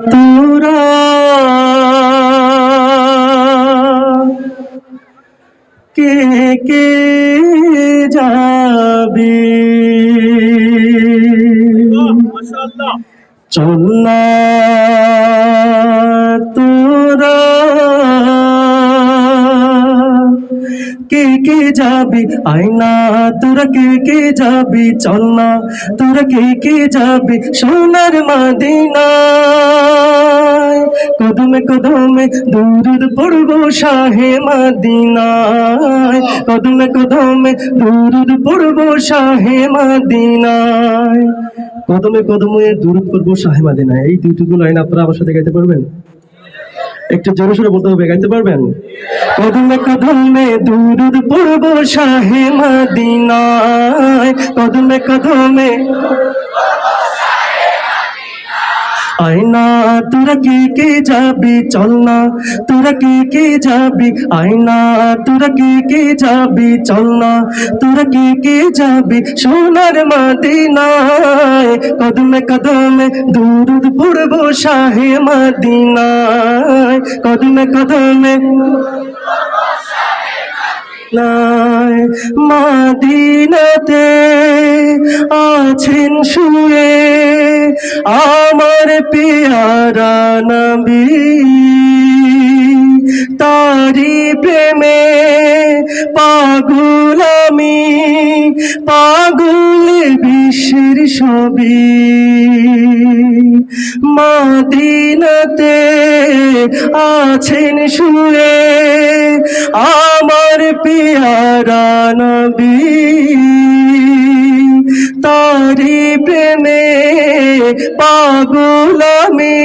তোরা। কে কে যাবে? চল কে কে যাবি? আয়না, তোরা কে কে যাবি? চল না তোরা কে কে যাবি? সোনার মাদিনায়। কদমে কদমে দূর পড়ব শাহে মাদিনায়। কদমে কদমে দূর পড়ব শাহে মাদিনায়। কদমে কদমে দূর পড়ব শাহে মাদিনায়। এই দুইটুকু লাইন আপনারা আমার সাথে গাইতে পারবেন? একটু জোরে সোরে বলতে হবে, গাইতে পারবেন? কদমে কদমে দূর পূর্ব শাহে মদিনায়, কদমে কদমে আয়না তোরা কে কে যাবি? চল না, তোরা কে কে যাবি? আয়না তোরা কে কে যাবি? চল না, তোরা কে কে যাবি? সোনার মদিনায় কদমে কদমে দূর পড়ব শাহে মদিনায়। কদমে কদমে মাদিনাতে তারি প্রেমে পাগল আমি পাগল বিশ্বের ছবি। মাদিনাতে আছেন শুয়ে আমার পিয়ারা নবী। পাগল আমি,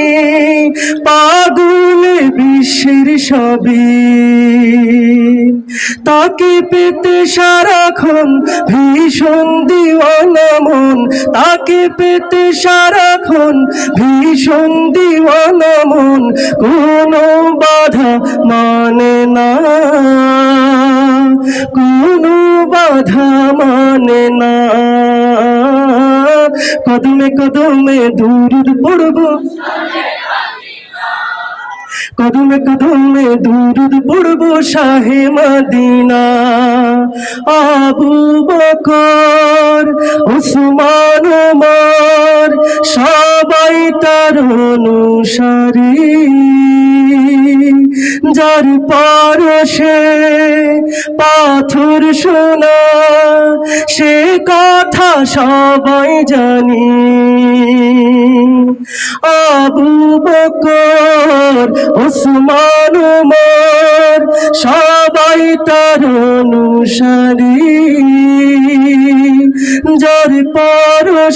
পাগল বিশ্বের সবই। তাকে পেতে সারাক্ষণ ভীষণ দিওয়ানা মন। তাকে পেতে সারাক্ষণ ভীষণ দিওয়ানা মন। কোনো বাধা মানে না, কোনো বাধা মানে না। কদমে কদমে দূর পড়ব। কদমে কদমে দূর পড়ব শাহে মদিনা। আবু বকর উসমান সবাই তার অনুসারী। যার পারসে পাথর শোনা সে কথা সবাই জানি। আবু বকর ওসমান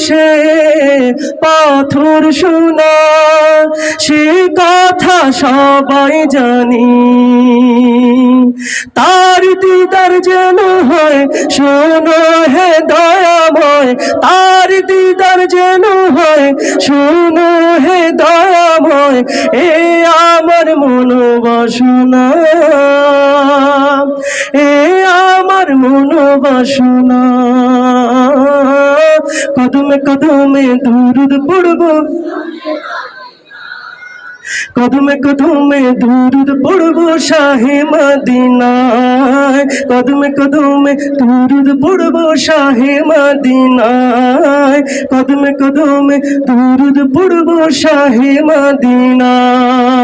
পরশে পাথর শোনা, সে কথা সবাই জানি। তার দিদার যেন হয়, শোনো হে দয়াময়। তার দিদার যেন হয়, শোনো হে দয়াময়। এ আমার মনোবাসনা, এ আমার মনোবাসনা। কদমে কদমে দূর পড়ব। কদমে কদমে দূর পড়ব শাহে মদিনায়। কদমে কদমে দূর পড়ব শাহে মদিনায়। কদমে কদমে দূর পড়ব শাহে মদিনায়।